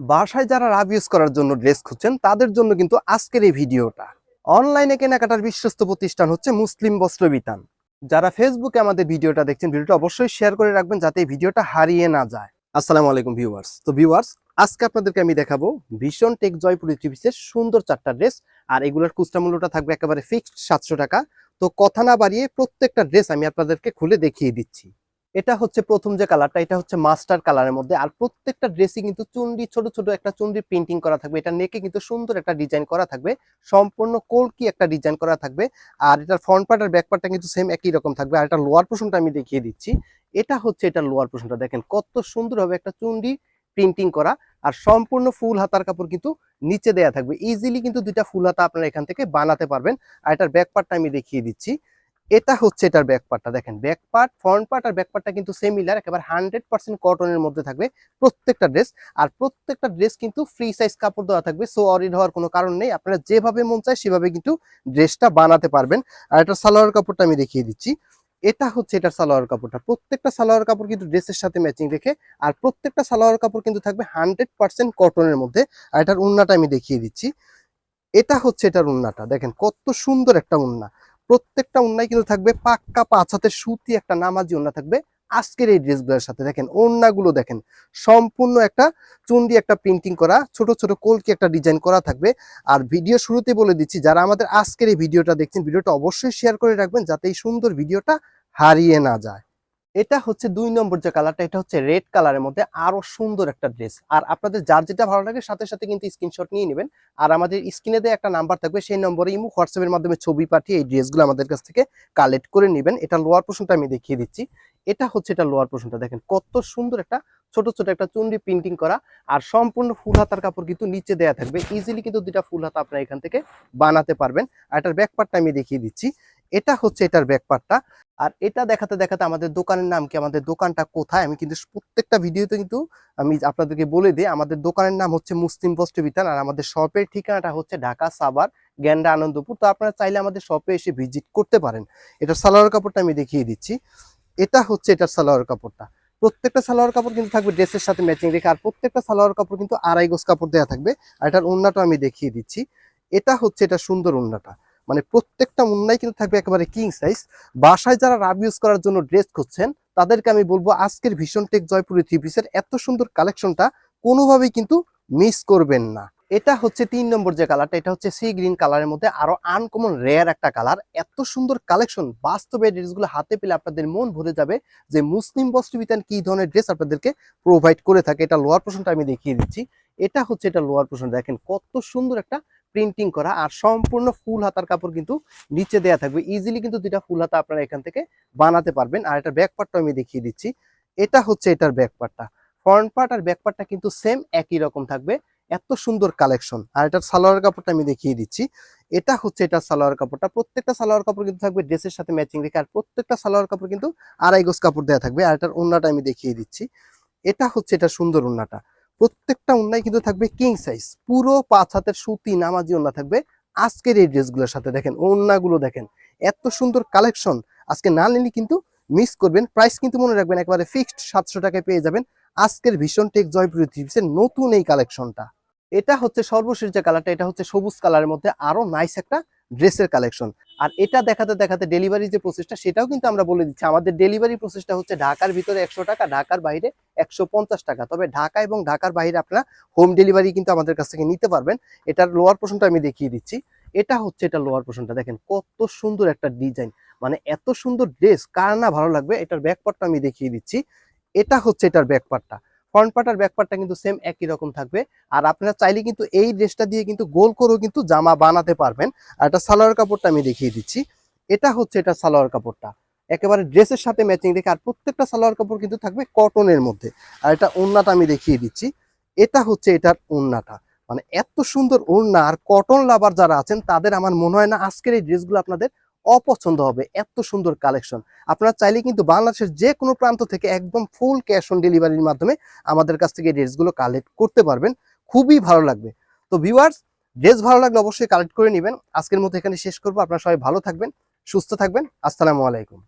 বাসায় যারা রাব ইউজ করার জন্য ড্রেস খুঁজছেন, তাদের জন্য কিন্তু আজকের এই ভিডিওটা। অনলাইনে কেনাকাটার বিশ্বস্ত প্রতিষ্ঠান হচ্ছে মুসলিম বস্ত্র বিতান। যারা ফেসবুকে আমাদের ভিডিওটা দেখছেন, ভিডিওটা অবশ্যই শেয়ার করে রাখবেন যাতে এই ভিডিওটা হারিয়ে না যায়। আসসালামু আলাইকুম ভিউয়ার্স তো ভিউয়ার্স আজকে আপনাদেরকে আমি দেখাবো ভীষণ টেক জয়পুরি ত্রিপিসের সুন্দর চারটা ড্রেস আর এগুলোর খুচরা মূল্যটা থাকবে একেবারে ফিক্সড সাতশো টাকা। তো কথা না বাড়িয়ে প্রত্যেকটা ড্রেস আমি আপনাদেরকে খুলে দেখিয়ে দিচ্ছি। এটা হচ্ছে প্রথম যে কালারটা, এটা হচ্ছে মাস্টার কালারের মধ্যে। আর প্রত্যেকটা ড্রেসই কিন্তু চুন্ডি ছোট ছোট একটা চুন্ডি প্রিন্টিং করা থাকবে। এটা নেকে কিন্তু সুন্দর একটা ডিজাইন করা থাকবে। সম্পূর্ণ কোলকি একটা ডিজাইন করা থাকবে। আর এটার ফ্রন্ট পার্ট আর ব্যাক পার্টটা কিন্তু সেম একই রকম থাকবে। আর এটা লোয়ার পোর্শনটা আমি দেখিয়ে দিচ্ছি। এটা হচ্ছে এটা লোয়ার পোর্শনটা দেখেন কত সুন্দর হবে একটা চুন্ডি প্রিন্টিং করা। আর সম্পূর্ণ ফুল হাতার কাপড় কিন্তু নিচে দেয়া থাকবে। ইজিলি কিন্তু দুইটা ফুল হাতা আপনারা এখান থেকে বানাতে পারবেন। আর এটার ব্যাক পার্টটা আমি দেখিয়ে দিচ্ছি। এটা হচ্ছে এটার ব্যাক পার্টটা দেখেন ব্যাক পার্ট ফ্রন্ট পার্ট আর ব্যাক পার্টটা কিন্তু সিমিলার একেবারে হান্ড্রেড পার্সেন্ট কটনের মধ্যে থাকবে প্রত্যেকটা ড্রেস আর প্রত্যেকটা ড্রেস কিন্তু ফ্রি সাইজ কাপড় দেওয়া থাকবে সো অরিড হওয়ার কোনো কারণ নেই। আপনারা যেভাবে মন চায় সেভাবে কিন্তু ড্রেসটা বানাতে পারবেন। আর এটা সালোয়ার কাপড়টা আমি দেখিয়ে দিচ্ছি। এটা হচ্ছে এটার সালোয়ার কাপড়টা। প্রত্যেকটা সালোয়ার কাপড় কিন্তু ড্রেসের সাথে ম্যাচিং রেখে, আর প্রত্যেকটা সালোয়ার কাপড় কিন্তু থাকবে হান্ড্রেড পার্সেন্ট কটনের মধ্যে। আর এটার উন্নাটা আমি দেখিয়ে দিচ্ছি। এটা হচ্ছে এটার উন্নাটা। দেখেন, কত সুন্দর একটা উন্না। প্রত্যেকটা ওনায় কিন্তু থাকবে পাক্কা পাঁচ হাতের সুতি একটা নামাজি ওনা থাকবে। আজকের এই ড্রেসগুলোর সাথে দেখেন ওন্নাগুলো দেখেন, সম্পূর্ণ একটা চুন্ডি একটা প্রিন্টিং করা, ছোট ছোট কলকি একটা ডিজাইন করা থাকবে। আর ভিডিও শুরুতে বলে দিচ্ছি, যারা আমাদের আজকের এই ভিডিওটা দেখছেন, ভিডিওটা অবশ্যই শেয়ার করে রাখবেন যাতে এই সুন্দর ভিডিওটা হারিয়ে না যায়। এটা হচ্ছে দুই নম্বর যে কালারটা, এটা হচ্ছে রেড কালারের মধ্যে আরও সুন্দর একটা ড্রেস। আর আপনাদের যার যেটা ভালো লাগে সাথে সাথে কিন্তু স্ক্রিনশট নিয়ে নেবেন। আর আমাদের স্ক্রিনে দেওয়া একটা নাম্বার থাকবে, সেই নম্বরে ইমো হোয়াটসঅ্যাপের মাধ্যমে ছবি পাঠিয়ে এই ড্রেসগুলো আমাদের কাছ থেকে কালেক্ট করে নেবেন। এটা লোয়ার পোর্শনটা আমি দেখিয়ে দিচ্ছি। এটা হচ্ছে এটা লোয়ার পোর্শনটা দেখেন কত সুন্দর একটা, ছোট ছোট একটা চুন্ডি প্রিন্টিং করা। আর সম্পূর্ণ ফুল হাতার কাপড় কিন্তু নিচে দেয়া থাকবে। ইজিলি কিন্তু দুটা ফুল হাতা আপনারা এখান থেকে বানাতে পারবেন। আর এটার ব্যাক পার্টটা আমি দেখিয়ে দিচ্ছি। এটা হচ্ছে এটার ব্যাক পার্টটা আর এটা দেখাতে দেখাতে আমাদের দোকানের নাম কি? আমাদের দোকানটা কোথায়? আমি কিন্তু প্রত্যেকটা ভিডিওতে কিন্তু আমি আপনাদেরকে বলে দিই, আমাদের দোকানের নাম হচ্ছে মুসলিম বস্ত্র বিতান আর আমাদের শপের ঠিকানাটা হচ্ছে ঢাকা সাবার গ্যান্ডা আনন্দপুর। তো আপনারা চাইলে আমাদের শপে এসে ভিজিট করতে পারেন। এটা সালোয়ার কাপড়টা আমি দেখিয়ে দিচ্ছি। এটা হচ্ছে এটার সালোয়ার কাপড়টা। প্রত্যেকটা সালোয়ার কাপড় কিন্তু থাকবে ড্রেসের সাথে ম্যাচিং রেখে, আর প্রত্যেকটা সালোয়ার কাপড় কিন্তু আড়াই গোজ কাপড় দেওয়া থাকবে। আর এটার উন্নাটা আমি দেখিয়ে দিচ্ছি। এটা হচ্ছে এটা সুন্দর উন্নাটা মানে প্রত্যেকটা উন্নাই কিন্তু থাকবে একেবারে কিং সাইজ বাসায় যারা রাব ইউজ করার জন্য ড্রেস খুঁজছেন, তাদেরকে আমি বলব আজকের ভীষণ টেক জয়পুরি থ্রি পিসের এত সুন্দর কালেকশনটা কোনোভাবেই কিন্তু মিস করবেন না। এটা হচ্ছে তিন নম্বর যে কালারটা এটা হচ্ছে সি গ্রিন কালারের মধ্যে আরও আনকমন রেয়ার একটা কালার এত সুন্দর কালেকশন বাস্তবে ড্রেসগুলো হাতে পেলে আপনাদের মন ভরে যাবে যে মুসলিম বস্ত্রবিতান কি ধরনের ড্রেস আপনাদেরকে প্রোভাইড করে থাকে। এটা লোয়ার পোর্শনটা আমি দেখিয়ে দিচ্ছি। এটা হচ্ছে এটা লোয়ার পোর্শন দেখেন কত সুন্দর একটা প্রিন্টিং করা আর সম্পূর্ণ ফুল হাতার কাপড় কিন্তু নিচে দেয়া থাকবে। ইজিলি কিন্তু দুইটা ফুল হাতা আপনারা এখান থেকে বানাতে পারবেন। আর এটা ব্যাক পার্টটা আমি দেখিয়ে দিচ্ছি। এটা হচ্ছে এটার ব্যাক পার্টটা ফ্রন্ট পার্ট আর ব্যাক পার্টটা কিন্তু সেম একই রকম থাকবে। এত সুন্দর কালেকশন আর এটার সালোয়ার কাপড়টা আমি দেখিয়ে দিচ্ছি। এটা হচ্ছে এটার সালোয়ার কাপড়টা। প্রত্যেকটা সালোয়ার কাপড় কিন্তু থাকবে ড্রেসের সাথে ম্যাচিং রেখে। আর প্রত্যেকটা সালোয়ার কাপড় কিন্তু আড়াই গোজ কাপড় দেওয়া থাকবে। আর এটার উন্নাটা আমি দেখিয়ে দিচ্ছি। এটা হচ্ছে এটা সুন্দর উন্নাটা প্রত্যেকটা উন্নায় কিন্তু থাকবে কিং সাইজ পুরো পাঁচ হাতের সুতি, নামাজি উন্না থাকবে। আজকের এই ড্রেসগুলোর সাথে দেখেন ওন্নাগুলো দেখেন, এত সুন্দর কালেকশন আজকে না নিলে কিন্তু মিস করবেন। প্রাইস কিন্তু মনে রাখবেন, একবারে ফিক্সড সাতশো টাকায় পেয়ে যাবেন। আজকের ভীষণ টেক জয়পুরি থ্রিপসের নতুন এই কালেকশনটা এটা হচ্ছে সর্বশেষ যে কালারটা এটা হচ্ছে সবুজ কালারের মধ্যে আরও নাইস একটা ড্রেসের কালেকশন আর এটা দেখাতে দেখাতে ডেলিভারি যে প্রসেসটা সেটাও কিন্তু আমরা বলে দিচ্ছি। আমাদের ডেলিভারি প্রসেসটা হচ্ছে ঢাকার ভিতরে একশো টাকা, ঢাকার বাইরে একশো পঞ্চাশ টাকা। তবে ঢাকা এবং ঢাকার বাইরে আপনারা হোম ডেলিভারি কিন্তু আমাদের কাছ থেকে নিতে পারবেন। এটার লোয়ার পোর্শনটা আমি দেখিয়ে দিচ্ছি। এটা হচ্ছে এটা লোয়ার পোর্শনটা দেখেন কত সুন্দর একটা ডিজাইন মানে এত সুন্দর ড্রেস কার না ভালো লাগবে, এটার ব্যাক পার্টটা আমি দেখিয়ে দিচ্ছি। এটা হচ্ছে এটার ব্যাক পার্টটা ফ্রন্ট পার্ট আর ব্যাক পার্টটা কিন্তু সেম একই রকম থাকবে। আর আপনারা চাইলে কিন্তু এই ড্রেসটা দিয়ে কিন্তু গোল করেও কিন্তু জামা বানাতে পারবেন। আর এটা সালোয়ার কাপড়টা আমি দেখিয়ে দিচ্ছি। এটা হচ্ছে এটা সালোয়ার কাপড়টা। একেবারে ড্রেসের সাথে ম্যাচিং রেখে আর প্রত্যেকটা সালোয়ার কাপড় কিন্তু থাকবে কটনের মধ্যে। আর এটা ওন্নাটা আমি দেখিয়ে দিচ্ছি। এটা হচ্ছে এটার ওন্নাটা মানে এত সুন্দর ওড়না আর কটন লাভার যারা আছেন, তাদের আমার মনে হয় না আজকের এই ড্রেসগুলো আপনাদের অপছন্দ হবে, এত সুন্দর কালেকশন আপনারা চাইলে কিন্তু বাংলাদেশের যে কোনো প্রান্ত থেকে একদম ফুল ক্যাশ অন ডেলিভারির মাধ্যমে আমাদের কাছ থেকে ড্রেসগুলো কালেক্ট করতে পারবেন। খুবই ভালো লাগবে। তো ভিউয়ার্স ড্রেস ভালো লাগলে অবশ্যই কালেক্ট করে নেবেন। আজকের মতো এখানে শেষ করব। আপনারা সবাই ভালো থাকবেন, সুস্থ থাকবেন। আসসালামু আলাইকুম।